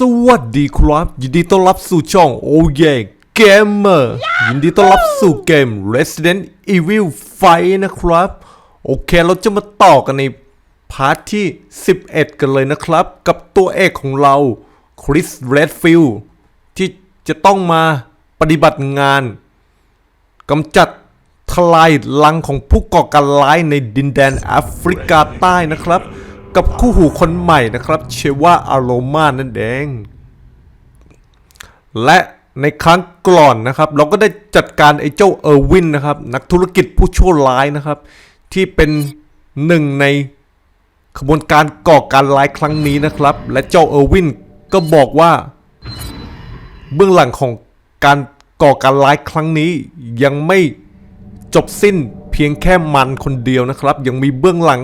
สวัสดีครับ ยินดีต้อนรับสู่ช่องโอเยเกมเมอร์ยินดีต้อนรับสู่เกม Resident Evil 5 นะครับ โอเคเราจะมาต่อกันในพาร์ทที่ 11 กันเลยนะครับ กับตัวเอกของเราคริสเรดฟิลที่จะต้องมาปฏิบัติงานกำจัดทลายลังของผู้ก่อการร้ายในดินแดนแอฟริกาใต้นะครับ กับคู่หูคนใหม่นะครับเชว่าอารมานั่นเองและในครั้งก่อนนะครับ เราก็ได้จัดการไอ้เจ้าเออร์วินนะครับ นักธุรกิจผู้ชั่วร้ายนะครับ ที่เป็นหนึ่งในขบวนการก่อการร้ายครั้งนี้นะครับ และเจ้าเออร์วินก็บอกว่า เบื้องหลังของการก่อการร้ายครั้งนี้ ยังไม่จบสิ้นเพียงแค่มันคนเดียวนะครับ ยังมีเบื้องหลัง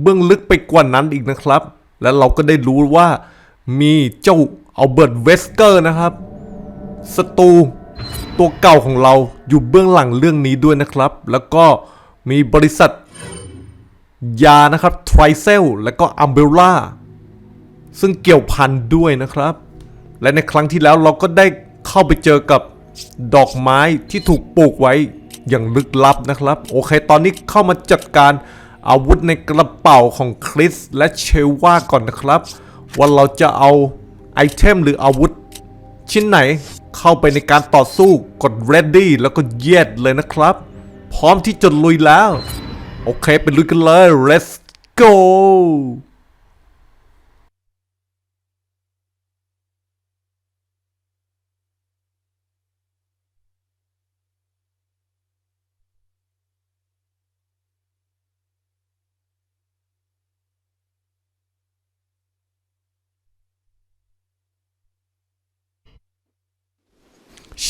เบื้องลึกไปกว่านั้นอีกนะครับ และเราก็ได้รู้ว่ามีเจ้าอัลเบิร์ตเวสเกอร์นะครับศัตรูตัวเก่าของเราอยู่เบื้องหลังเรื่องนี้ด้วยนะครับ แล้วก็มีบริษัทยานะครับทริเซลและก็อัมเบล่าซึ่งเกี่ยวพันด้วยนะครับ และในครั้งที่แล้วเราก็ได้เข้าไปเจอกับดอกไม้ที่ถูกปลูกไว้อย่างลึกลับนะครับ โอเค ตอนนี้เข้ามาจัดการ อาวุธในกระเป๋าของคริสและเชว่าก่อนนะครับ ว่าเราจะเอาไอเทมหรืออาวุธ ชิ้นไหนเข้าไปในการต่อสู้กด ready แล้วก็เย็ดเลยนะครับ พร้อมที่จะลุยแล้ว โอเคไปลุยกันเลย let's go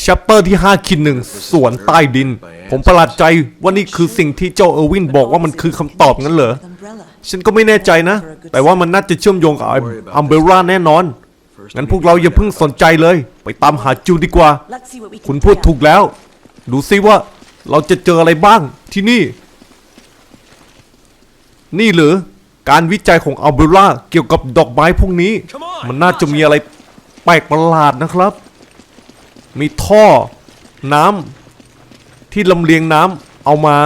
ชัปเปอร์ที่5คิดหนึ่งสวนใต้ดิน ผมประหลาดใจว่านี่คือสิ่งที่เจ้าเออร์วินบอกว่ามันคือคำตอบงั้นเหรอ ฉันก็ไม่แน่ใจนะ แต่ว่ามันน่าจะเชื่อมโยงกับอัมเบร่าแน่นอน งั้นพวกเราอย่าเพิ่งสนใจเลย ไปตามหาจูดีกว่า คุณพูดถูกแล้ว ดูซิว่าเราจะเจออะไรบ้างที่นี่ นี่หรือการวิจัยของอัลเบร่าเกี่ยวกับดอกไม้พวกนี้ มันน่าจะมีอะไรแปลกประหลาดนะครับ มีท่อน้ำที่ลำเลียงน้ำเอามา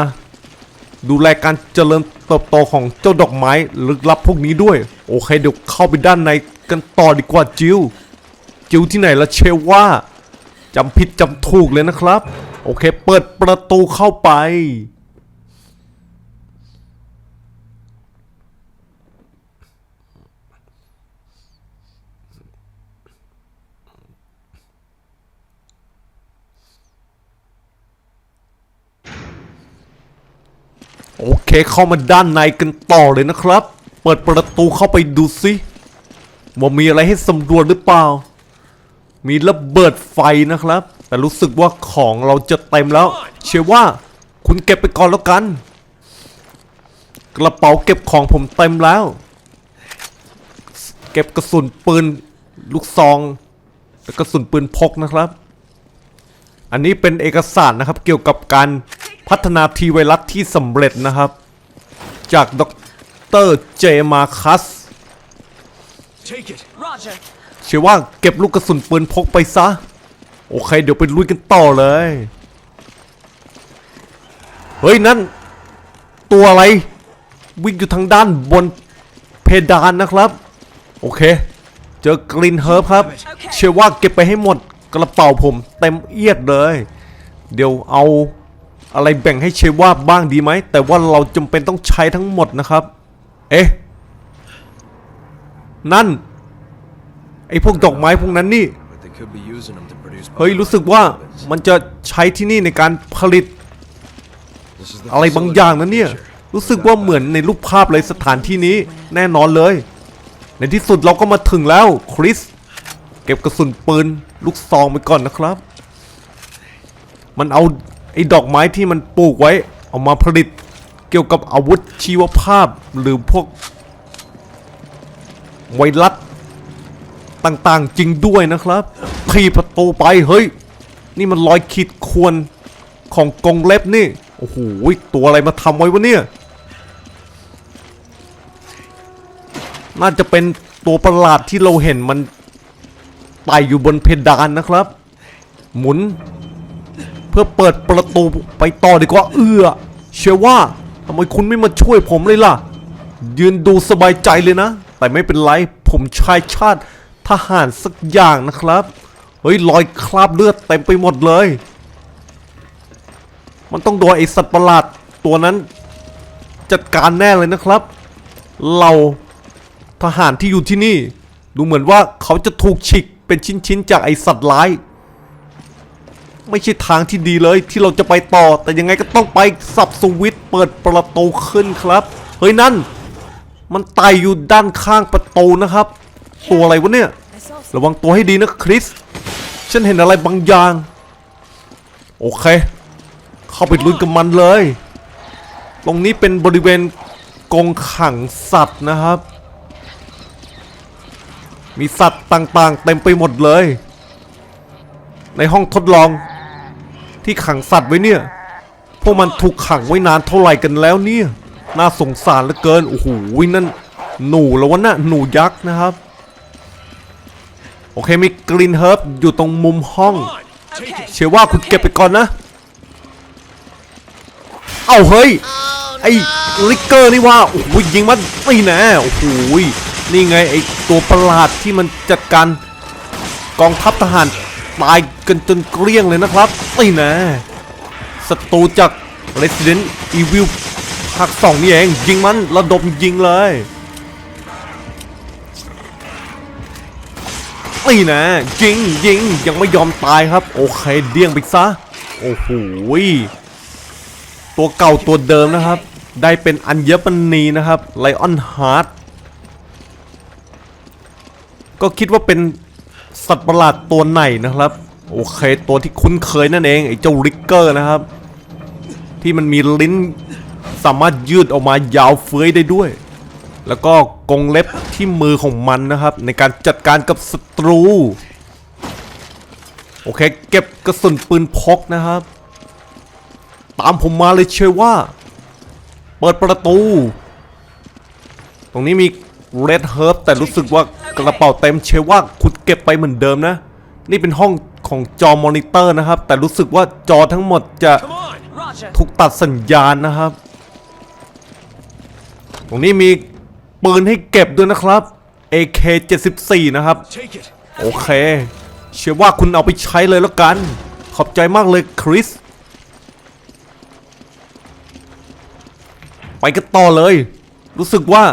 ดูแลการเจริญเติบโตของเจ้าดอกไม้ลึกลับพวกนี้ด้วย โอเคเดี๋ยวเข้าไปด้านในกันต่อดีกว่าจิวจิวที่ไหนละเชว่าจำผิดจำถูกเลยนะครับ โอเค เปิดประตูเข้าไป โอเคเข้ามาด้านในกันต่อเลยนะครับ เปิดประตูเข้าไปดูสิว่ามีอะไรให้สำรวจหรือเปล่า มีระเบิดไฟนะครับ แต่รู้สึกว่าของเราจะเต็มแล้ว เชื่อว่าคุณเก็บไปก่อนแล้วกัน กระเป๋าเก็บของผมเต็มแล้ว เก็บกระสุนปืนลูกซองและกระสุนปืนพกนะครับ อันนี้เป็นเอกสารนะครับเกี่ยวกับการ พัฒนาทีไวรัสที่สำเร็จนะครับ จากดรเจมาคัส Take it. Roger. เชื่อว่าเก็บลูกกระสุนปืนพกไปซะ โอเค เดี๋ยวไปลุยกันต่อเลย เฮ้ย นั่น ตัวอะไร วิ่งอยู่ทางด้านบนเพดานนะครับ โอเค เจอกรีนเฮิร์บครับ เชื่อว่าเก็บไปให้หมดกระเป๋าผมเต็มเอียดเลย เดี๋ยวเอา อะไรแบ่งให้เชว่าบ้างดีไหม แต่ว่าเราจำเป็นต้องใช้ทั้งหมดนะครับ เอ๊ะ นั่น ไอ้พวกดอกไม้พวกนั้นนี่ เฮ้ย รู้สึกว่ามันจะใช้ที่นี่ในการผลิต อะไรบางอย่างนะเนี่ย รู้สึกว่าเหมือนในรูปภาพเลยสถานที่นี้แน่นอนเลย ในที่สุดเราก็มาถึงแล้วคริส เก็บกระสุนปืน ลูกซองไปก่อนนะครับ มันเอา อ้ดอกไม้ที่มันปลูกไว้ เอามาผลิตเกี่ยวกับอาวุธชีวภาพหรือพวก ไวรัสต่างๆจริงด้วยนะครับขี่ประตูไปเฮ้ย นี่มันรอยขีดข่วนของกรงเล็บนี่ โอ้โหตัวอะไรมาทำไว้วะเนี่ย น่าจะเป็นตัวประหลาดที่เราเห็นมันไต่อยู่บนเพดานนะครับ หมุน เพื่อเปิดประ ตูไปต่อดีกว่า เอือเชื่อว่าทำไมคุณไม่มาช่วยผมเลยล่ะ ยืนดูสบายใจเลยนะ แต่ไม่เป็นไร ผมชายชาติทหารสักอย่างนะครับ เฮ้ยรอยคราบเลือดเต็มไปหมดเลย มันต้องโดนไอสัตว์ประหลาดตัวนั้น จัดการแน่เลยนะครับ เราทหารที่อยู่ที่นี่ ดูเหมือนว่าเขาจะถูกฉีกเป็นชิ้นๆจากไอสัตว์ร้าย ไม่ใช่ทางที่ดีเลยที่เราจะไปต่อ แต่ยังไงก็ต้องไปสับสวิตเปิดประตูขึ้นครับ เฮ้ยนั่น มันไต่อยู่ด้านข้างประตูนะครับ ตัวอะไรวะเนี่ย ระวังตัวให้ดีนะคริส ฉันเห็นอะไรบางอย่าง โอเค เข้าไปลุยกับมันเลย ตรงนี้เป็นบริเวณกรงขังสัตว์นะครับ มีสัตว์ต่างๆ เต็มไปหมดเลย ในห้องทดลอง ที่ขังสัตว์ไว้เนี่ย พวกมันถูกขังไว้นานเท่าไหร่กันแล้วเนี่ย น่าสงสารเหลือเกิน โอ้โหนั่นหนูแล้ววะน่ะหนูยักษ์นะครับ โอเคมีกรีนเฮิร์บอยู่ตรงมุมห้อง เชื่อว่าคุณเก็บไปก่อนนะ เอาเฮ้ย ไอ้ลิกเกอร์นี่ว่าโอ้โหยิงมันนี่แน่โอ้โหนี่ไงไอ้ตัวประหลาดที่มันจัดการกองทัพทหาร ตายกันจนเกลี้ยงเลยนะครับนี่น่ศัตรูจาก Resident Evil ภาคสองนี่เองยิงมันระดมยิงเลยนี่นะยิงยิงยังไม่ยอมตายครับ โอเคเดี้ยงไปซะโอ้โหตัวเก่าตัวเดิมนะครับ ได้เป็นอัญมณีนะครับไลออนฮาร์ดก็คิดว่าเป็น สัตว์ประหลาดตัวไหนนะครับ โอเค ตัวที่คุ้นเคยนั่นเองไอ้เจ้าริกเกอร์นะครับ ที่มันมีลิ้นสามารถยืดออกมายาวเฟ้ยได้ด้วย แล้วก็กรงเล็บที่มือของมันนะครับ ในการจัดการกับศัตรู โอเค เก็บกระสุนปืนพกนะครับ ตามผมมาเลยเชื่อว่า เปิดประตู ตรงนี้มี เรดเฮิร์บแต่รู้สึกว่ากระเป๋าเต็มเชื่อว่าคุณเก็บไปเหมือนเดิมนะ นี่เป็นห้องของจอมอนิเตอร์นะครับ แต่รู้สึกว่าจอทั้งหมดจะ Come on! Roger. ถูกตัดสัญญาณนะครับ ตรงนี้มีปืนให้เก็บด้วยนะครับ AK 74 นะครับ Take it! โอเค เชื่อว่าคุณเอาไปใช้เลยแล้วกัน ขอบใจมากเลยคริส ไปกันต่อเลย รู้สึกว่า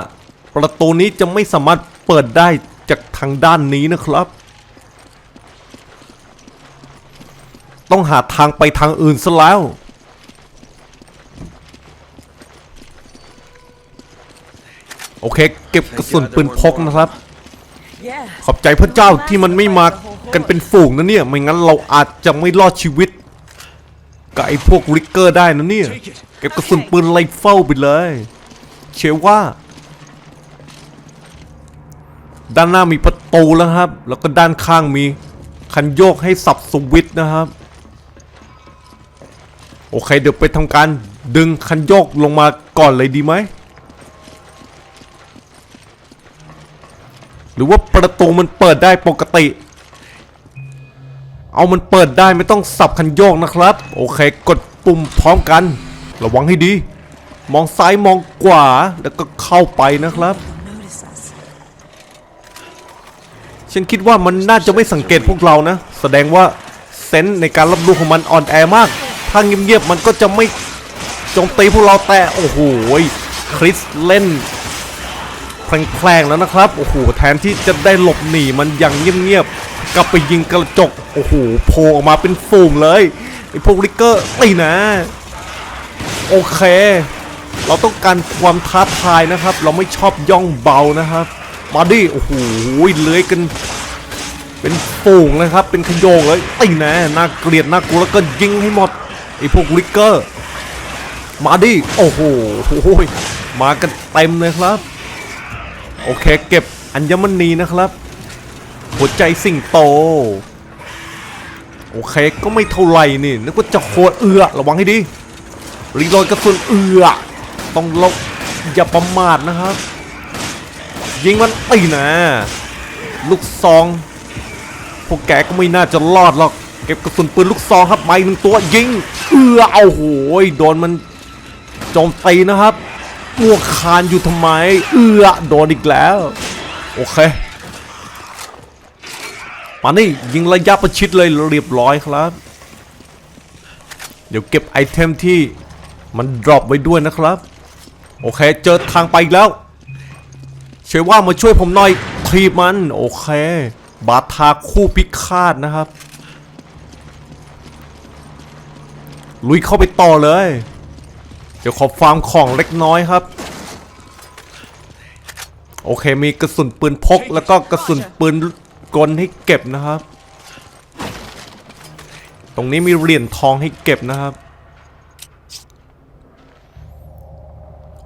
ประตูนี้จะไม่สามารถเปิดได้จากทางด้านนี้นะครับ ต้องหาทางไปทางอื่นซะแล้ว โอเค เก็บกระสุนปืนพกนะครับ ขอบใจพระเจ้าที่มันไม่มากันเป็นฝูงนะเนี่ย ไม่งั้นเราอาจจะไม่รอดชีวิตกับไอ้พวกริกเกอร์ได้นะเนี่ย เก็บกระสุนปืนไรเฟิลไปเลย เชื่อว่า ด้านหน้ามีประตูแล้วครับ แล้วก็ด้านข้างมีคันโยกให้สับสวิตช์นะครับ โอเคเดี๋ยวไปทำการดึงคันโยกลงมาก่อนเลยดีไหม หรือว่าประตูมันเปิดได้ปกติ เอามันเปิดได้ไม่ต้องสับคันโยกนะครับ โอเคกดปุ่มพร้อมกัน ระวังให้ดี มองซ้ายมองขวาแล้วก็เข้าไปนะครับ ฉันคิดว่ามันน่าจะไม่สังเกตพวกเรานะ แสดงว่าเซนส์ในการรับรู้ของมันอ่อนแอมาก ถ้าเงียบๆมันก็จะไม่โจมตีพวกเราแต่โอ้โหคริสเล่นแพลงๆแล้วนะครับ โอ้โห แทนที่จะได้หลบหนีมันอย่างเงียบๆ กลับไปยิงกระจก โอ้โห โผล่ออกมาเป็นฝูงเลยไอพวกริกเกอร์ตีนะ โอเค เราต้องการความท้าทายนะครับ เราไม่ชอบย่องเบานะครับ มาดิโอ้โหเลื้อยกัน เป็นฝูงเลยครับ เป็นขโยงเลยตีแน่น่าเกลียดน่ากลัวแล้วก็ยิงให้หมดไอ้พวกริกเกอร์ มาดิโอ้โหมากันเต็มเลยครับ โอเคเก็บอัญมณีนะครับ หัวใจสิงโต โอเคก็ไม่เท่าไหร่นี่นึกว่าจะโคตรเอือระวังให้ดีรีโหลดกระสุนเอือต้องลบอย่าประมาทนะครับ ยิงมันตีนะ ลูกซอง พวกแกก็ไม่น่าจะรอดหรอก เก็บกระสุนปืนลูกซองครับไม่หนึ่งตัวยิง เอือเอาโหยโดนมันโจมตีนะครับมัวคานอยู่ทำไม เอือโดนอีกแล้ว โอเคมานี่ยิงระยะประชิดเลยเรียบร้อยครับ เดี๋ยวเก็บไอเทมที่มันดรอปไว้ด้วยนะครับ โอเค เจอทางไปอีกแล้ว เชื่อว่ามาช่วยผมหน่อยทีบมันโอเค บาทาคู่พิฆาตนะครับ ลุยเข้าไปต่อเลย เดี๋ยวขอฟาร์มของเล็กน้อยครับ โอเคมีกระสุนปืนพกแล้วก็กระสุนปืนกลให้เก็บนะครับ ตรงนี้มีเหรียญทองให้เก็บนะครับ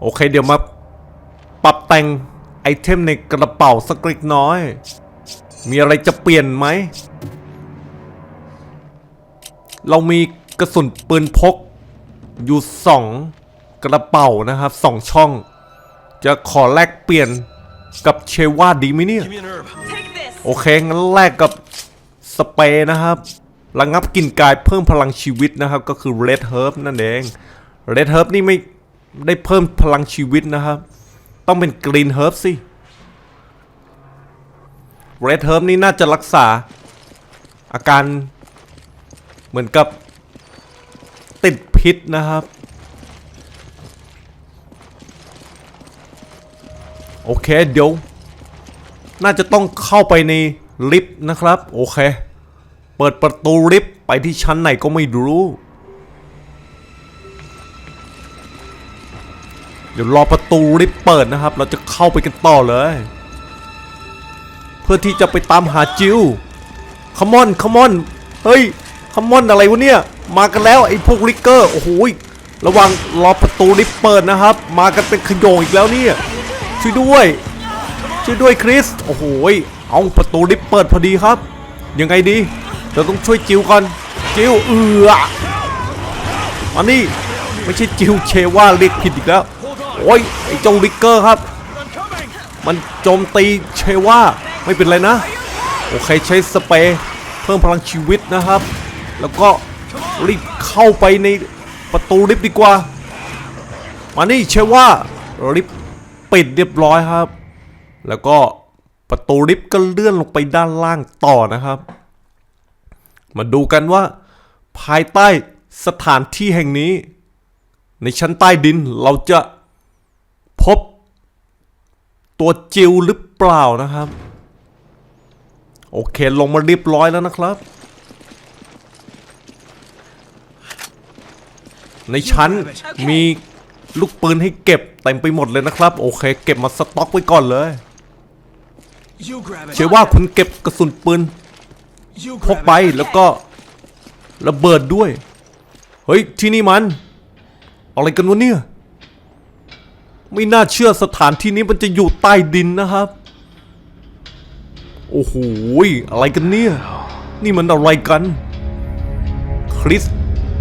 โอเคเดี๋ยวมาปรับแต่ง ไอเทมในกระเป๋าสักเล็กน้อย มีอะไรจะเปลี่ยนไหม เรามีกระสุนปืนพก อยู่สองกระเป๋านะครับสองช่อง จะขอแลกเปลี่ยนกับเชว่าดีไหมเนี่ย โอเค งั้นแลกกับสเปรย์นะครับระงับกลิ่นกายเพิ่มพลังชีวิตนะครับ ก็คือ Red Herb นั่นเอง Red Herb นี่ไม่ได้เพิ่มพลังชีวิตนะครับ ต้องเป็น Green Herb สิ Red Herb นี่น่าจะรักษา อาการเหมือนกับติดพิษนะครับ โอเคเดี๋ยว น่าจะต้องเข้าไปในลิฟต์นะครับ โอเค เปิดประตูลิฟต์ไปที่ชั้นไหนก็ไม่รู้ ดี๋ยวรอประตูลิฟต์เปิดนะครับ เราจะเข้าไปกันต่อเลย เพื่อที่จะไปตามหาจิวคมอนคมอนเฮ้ยคมอนอะไรวะเนี่ย มากันแล้วไอ้พวกลิกเกอร์โอ้โหระวังรอประตูลิฟต์เปิดนะครับ มากันเป็นขยงอีกแล้วเนี่ยช่วยด้วยช่วยด้วยคริสโอ้โหเอาประตูลิฟต์เปิดพอดีครับ ยังไงดีเราต้องช่วยจิวก่อนจิวเอืออันนี้ไม่ใช่จิวเชว่าเรียกผิดอีกแล้ว โอ้ยไอ้เจ้าลิกเกอร์ครับ มันโจมตีเชว่าไม่เป็นไรนะ โอเคใช้สเปรย์เพิ่มพลังชีวิตนะครับ แล้วก็รีบเข้าไปในประตูลิฟต์ดีกว่า มานี่เชว่าลิฟต์ปิดเรียบร้อยครับ แล้วก็ประตูลิฟต์ก็เลื่อนลงไปด้านล่างต่อนะครับ มาดูกันว่า ภายใต้สถานที่แห่งนี้ ในชั้นใต้ดินเราจะ ตัวจิวหรือเปล่านะครับ โอเคลงมาเรียบร้อยแล้วนะครับ ในชั้นมีลูกปืนให้เก็บเต็มไปหมดเลยนะครับ โอเค เก็บมาสต็อกไว้ก่อนเลย You grab it. เชื่อว่าคุณเก็บกระสุนปืน You พก grab ไป it. แล้วก็ระเบิดด้วย เฮ้ย ที่นี่มัน อะไรกันวะเนี่ย ไม่น่าเชื่อสถานที่นี้มันจะอยู่ใต้ดินนะครับ โอ้โหอะไรกันเนี่ย นี่มันอะไรกัน คริส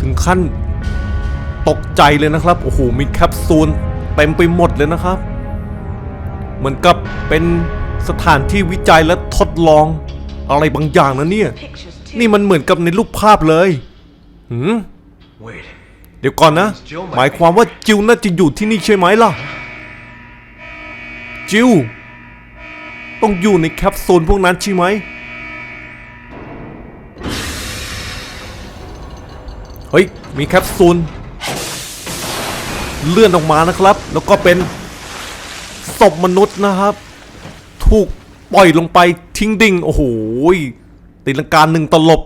ถึงขั้น ตกใจเลยนะครับ โอ้โห มีแคปซูลเต็มไปหมดเลยนะครับ เหมือนกับเป็นสถานที่วิจัยและทดลอง อะไรบางอย่างนะเนี่ย นี่มันเหมือนกับในรูปภาพเลยหืมเดี๋ยวก่อนนะ หมายความว่าจิวน่าจะอยู่ที่นี่ใช่ไหมล่ะ จิว ต้องอยู่ในแคปซูลพวกนั้นใช่ไหม เฮ้ย มีแคปซูล เลื่อนออกมานะครับ แล้วก็เป็นศพมนุษย์นะครับ ถูกปล่อยลงไปทิ้งดิ่ง โอ้โหตีลังการหนึ่งตลบ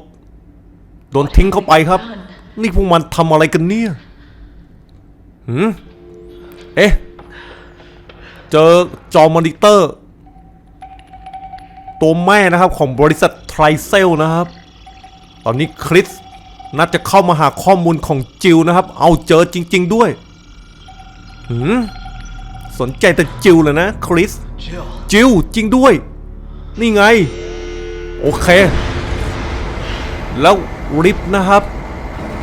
โดนทิ้งเข้าไปครับ นี่พวกมันทำอะไรกันเนี่ยหืมเอ๊ะ เจอจอมอนิเตอร์ ตัวแม่นะครับของบริษัทไทรเซลนะครับ ตอนนี้คริสน่าจะเข้ามาหาข้อมูลของจิวนะครับ เอาเจอจริง ๆด้วยหืมสนใจแต่จิวเลยนะคริส Jill. จิวจริงด้วย นี่ไง โอเค แล้วลิฟต์นะครับ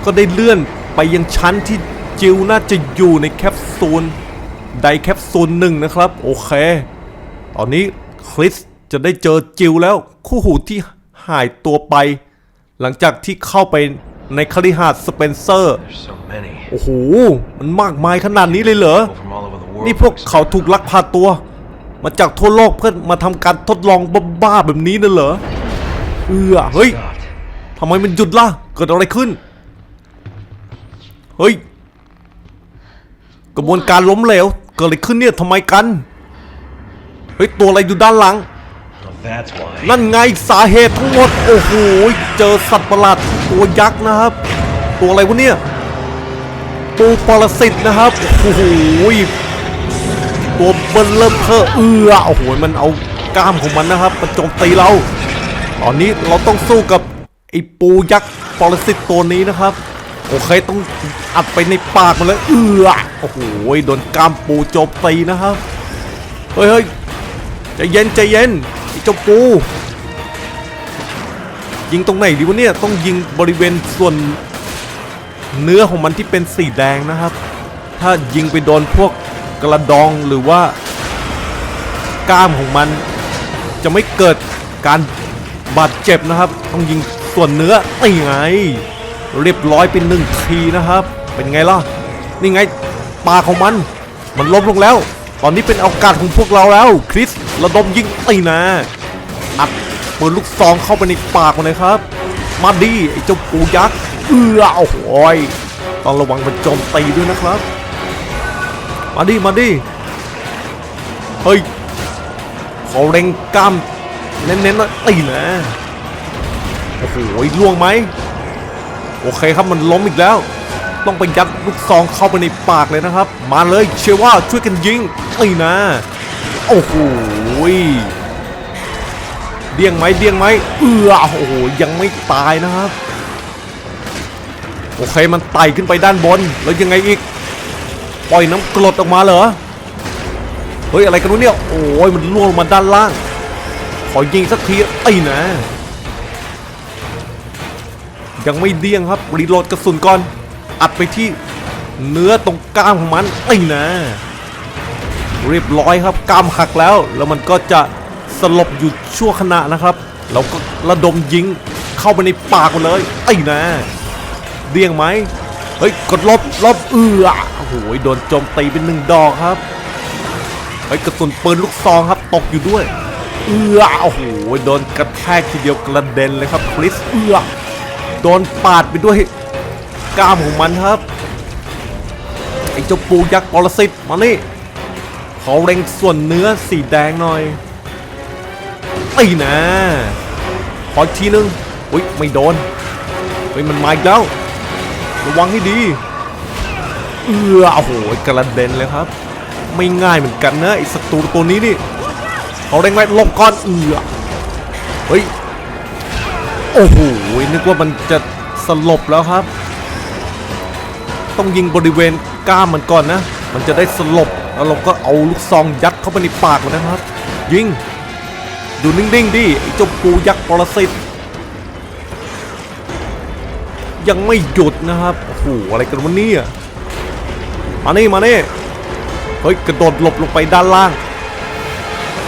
ก็ได้เลื่อนไปยังชั้นที่จิวน่าจะอยู่ในแคปซูล ไดแคปซูลหนึ่งนะครับ โอเค ตอนนี้คริสจะได้เจอจิวแล้ว คู่หูที่หายตัวไป หลังจากที่เข้าไปในคฤหาสน์สเปนเซอร์ There's so many. โอ้โห มันมากมายขนาดนี้เลยเหรอ People from all over the world. นี่พวกเขาถูกลักพาตัว มาจากทั่วโลกเพื่อมาทำการทดลองบ้าๆแบบนี้นั่นเหรอ เออเฮ้ย Stopped. ทำไมมันหยุดล่ะ เกิดอะไรขึ้น เฮ้ย กระบวนการล้มเหลว เกิดอะไรขึ้นเนี่ยทำไมกัน เฮ้ย ตัวอะไรอยู่ด้านหลัง Well, that's why. นั่นไงสาเหตุทั้งหมด โอ้โห เจอสัตว์ประหลาดตัวยักษ์นะครับ ตัวอะไรวะเนี่ยปูปรสิตนะครับ โอ้โห ตัวเบิ้ลเริ่มเทอะเอือโอ้โห มันเอากล้ามของมันนะครับมาโจมตีเรา ตอนนี้เราต้องสู้กับไอ้ปูยักษ์ปรสิตตัวนี้นะครับ โอเคต้องอัดไปในปากมันเลยเอือ โอ้โหโดนกามปูโจมตีนะครับ เฮ้ยเฮ้ยใจเย็นใจเย็นไอ้เจ้าปู ยิงตรงไหนดีวะเนี่ยต้องยิงบริเวณส่วนเนื้อของมันที่เป็นสีแดงนะครับ ถ้ายิงไปโดนพวกกระดองหรือว่ากล้ามของมัน จะไม่เกิดการบาดเจ็บนะครับ ต้องยิงส่วนเนื้อนี่ไง เรียบร้อยเป็นหนึ่งทีนะครับ เป็นไงล่ะ นี่ไง ปากของมัน มันล้มลงแล้ว ตอนนี้เป็นโอกาสของพวกเราแล้ว คริสระดมยิงตีนะอัดปืนลูกซองเข้าไปในปากมันเลยครับ มาดีไอ้เจ้าปูยักษ์เอื้อโอ้โหยต้องระวังมันโจมตีด้วยนะครับ มาดิมาดิเฮ้ยขอเร่งกล้ามเน้นๆหน่อยตีนะโอ้โหล่วงไหมโอเคครับมันล้มอีกแล้ว ต้องไปยัดลูกซองเข้าไปในปากเลยนะครับ มาเลยเชื่อว่าช่วยกันยิงตีนะ โอ้โหเดียงไหมเดียงไหมเอือโอ้โหยังไม่ตายนะครับโอเคมันไต่ขึ้นไปด้านบนแล้วยังไงอีก ปล่อยน้ำกรดออกมาเหรอเฮ้ยอะไรกันวะเนี่ยโอ้ยมันล่วงลงมาด้านล่าง ขอยิงสักทีไอ้นะ ยังไม่เดียงครับรีโหลดกระสุนก่อน อัดไปที่เนื้อตรงกล้ามของมันไอ้นะเรียบร้อยครับกล้ามหักแล้ว แล้วมันก็จะสลบอยู่ชั่วขณะนะครับ เราก็ระดมยิงเข้าไปในปากมันเลย ไอ้นะเดี้ยงไหมเฮ้ยกดลบลบเอือโอ้โหโดนโจมตีเป็นหนึ่งดอกครับเฮ้ยกระสุนปืนลูกซองครับตกอยู่ด้วย เอือโอ้โหโดนกระแทกทีเดียวกระเด็นเลยครับคริสเอือโดนปาดไปด้วย กล้ามของมันครับไอ้เจ้าปูยักษ์ปรสิตมานี่เขาเล็งส่วนเนื้อสีแดงหน่อยตีนะขออีกทีนึงอุ้ยไม่โดนเฮ้ยมันมาอีกแล้วระวังให้ดีเออโอ้โหกระเด็นเลยครับ ไม่ง่ายเหมือนกันนะไอ้ศัตรูตัวนี้นี่เอาแรงไว้ลบก่อนเออเฮ้ยโอ้โหนึกว่ามันจะสลบแล้วครับ ต้องยิงบริเวณกล้ามมันก่อนนะ มันจะได้สลบ แล้วเราก็เอาลูกซองยัดเข้าไปในปากมันนะครับ ยิง ดูนิ่งๆดิไอ้เจ้าปูยักษ์ปรสิตยังไม่หยุดนะครับ โอ้โห อะไรกันวะเนี่ย มานี่มานี่ เฮ้ย กระโดดหลบลงไปด้านล่าง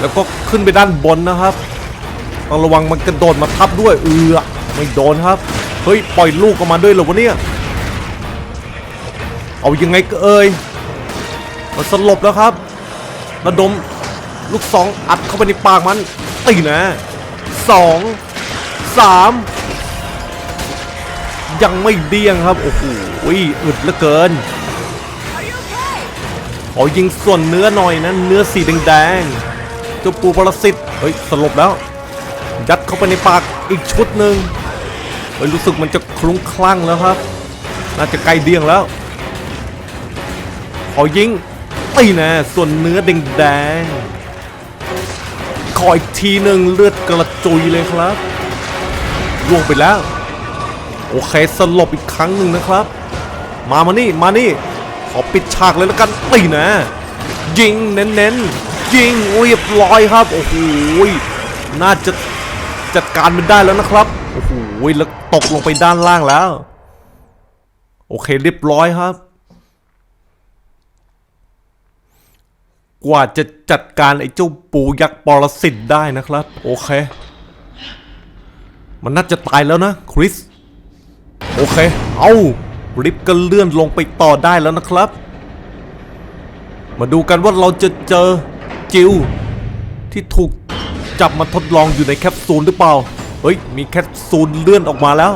แล้วก็ขึ้นไปด้านบนนะครับ ต้องระวังมันกระโดดมาทับด้วย เอือ ไม่โดนครับ เฮ้ย ปล่อยลูกออกมาด้วยเหรอวะเนี่ย เอายังไงก็เอ่ยมันสลบแล้วครับระดมลูกสองอัดเข้าไปในปากมันตีนะสองสามยังไม่เดี้ยงครับ โอ้โหอึดเหลือเกินขอยิงส่วนเนื้อหน่อยนะ เนื้อสีแดงๆเจ้าปูปรสิตเฮ้ยสลบแล้ว ยัดเข้าไปในปากอีกชุดหนึ่งเฮ้ยรู้สึกมันจะคลุ้งคลั่งแล้วครับ น่าจะใกล้เดี้ยงแล้ว ขอยิงตีนะ ส่วนเนื้อแดงๆขออีกทีหนึ่งเลือดกระจุยเลยครับล่วงไปแล้ว โอเคสลบอีกครั้งหนึ่งนะครับ มามานี่มานี่ ขอปิดฉากเลยแล้วกันตีนะ ยิงเน้นๆยิงเรียบร้อยครับ โอ้โหน่าจะจัดการมันได้แล้วนะครับ โอ้โหแล้วตกลงไปด้านล่างแล้ว โอเคเรียบร้อยครับ กว่าจะจัดการไอ้เจ้าปูยักษ์ปรสิตได้นะครับ โอเค มันน่าจะตายแล้วนะคริส โอเค เอาลิฟก็เลื่อนลงไปต่อได้แล้วนะครับ มาดูกันว่าเราจะเจอจิวที่ถูกจับมาทดลองอยู่ในแคปซูลหรือเปล่า เฮ้ย มีแคปซูลเลื่อนออกมาแล้ว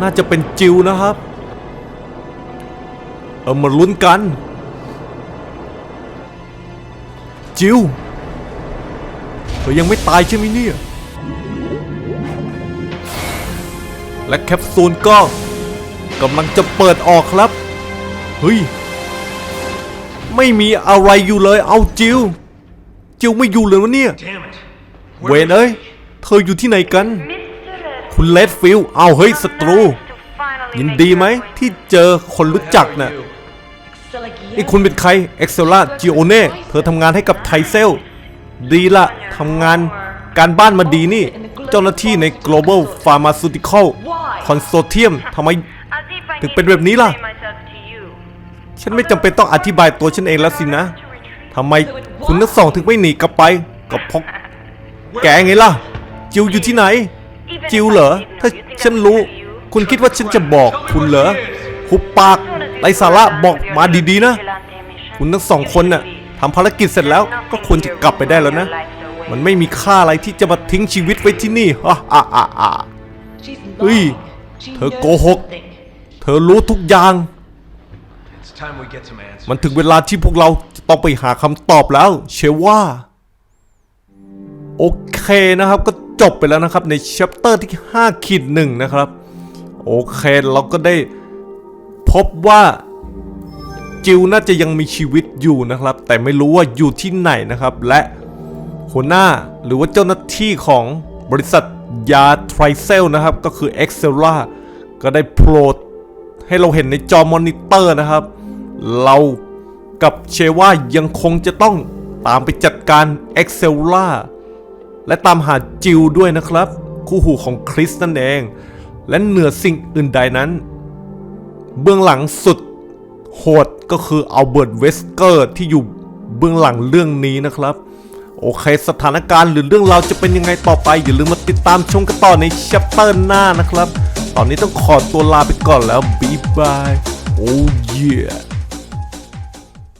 น่าจะเป็นจิวนะครับ เออมาลุ้นกัน จิวเธอยังไม่ตายใช่ไหมเนี่ย และแคปซูลก็กำลังจะเปิดออกครับ เฮ้ย ไม่มีอะไรอยู่เลยเอาจิวจิวไม่อยู่เลยวะเนี่ย Damn it. เวนเอ้ย เธออยู่ที่ไหนกัน คุณเลดฟิลด์เอาเฮ้ยศัตรู ยินดีไหมที่เจอคนรู้จักน่ะ นี่คุณเป็นใครเอ็กเซล่าจิโอเน่เธอทำงานให้กับไทเซล ดีละทำงานการบ้านมาดีนี่ เจ้าหน้าที่ใน global pharmaceutical consortium ทำไมถึงเป็นแบบนี้ล่ะ ฉันไม่จำเป็นต้องอธิบายตัวฉันเองแล้วสินะทำไมคุณทั้งสองถึงไม่หนีกลับไปกับพกแกไงล่ะ จิวอยู่ที่ไหน จิวเหรอ ถ้าฉันรู้ คุณคิดว่าฉันจะบอกคุณเหรอ หุบปาก ไรสาระบอกมาดีๆนะ คุณทั้งสองคนน่ะทำภารกิจเสร็จแล้วก็ควรจะกลับไปได้แล้วนะ มันไม่มีค่าอะไรที่จะมาทิ้งชีวิตไว้ที่นี่ฮ่าฮ่าฮ่าฮ่าเฮ้ย เธอโกหก เธอรู้ทุกอย่าง มันถึงเวลาที่พวกเราจะต้องไปหาคำตอบแล้ว เชว่า โอเคนะครับก็จบไปแล้วนะครับใน chapter ที่5ขีดหนึ่งนะครับ โอเคเราก็ได้ พบว่าจิวน่าจะยังมีชีวิตอยู่นะครับ แต่ไม่รู้ว่าอยู่ที่ไหนนะครับ และหัวหน้าหรือว่าเจ้าหน้าที่ของบริษัทยาไทรเซลนะครับ ก็คือ e x c e l a ก็ได้โปรดให้เราเห็นในจอมอนิเตอร์นะครับ เรากับเชว่ายังคงจะต้องตามไปจัดการ e x c e l a และตามหาจิวด้วยนะครับ คู่หูของคริสนั่นเอง และเหนือสิ่งอื่นใดนั้น เบื้องหลังสุดโหดก็คืออัลเบิร์ตเวสเกอร์ที่อยู่เบื้องหลังเรื่องนี้นะครับ โอเคสถานการณ์หรือเรื่องราวจะเป็นยังไงต่อไป อย่าลืมมาติดตามชมกันต่อในชัปเตอร์หน้านะครับ ตอนนี้ต้องขอตัวลาไปก่อนแล้วบ๊ายบาย โอ้เย่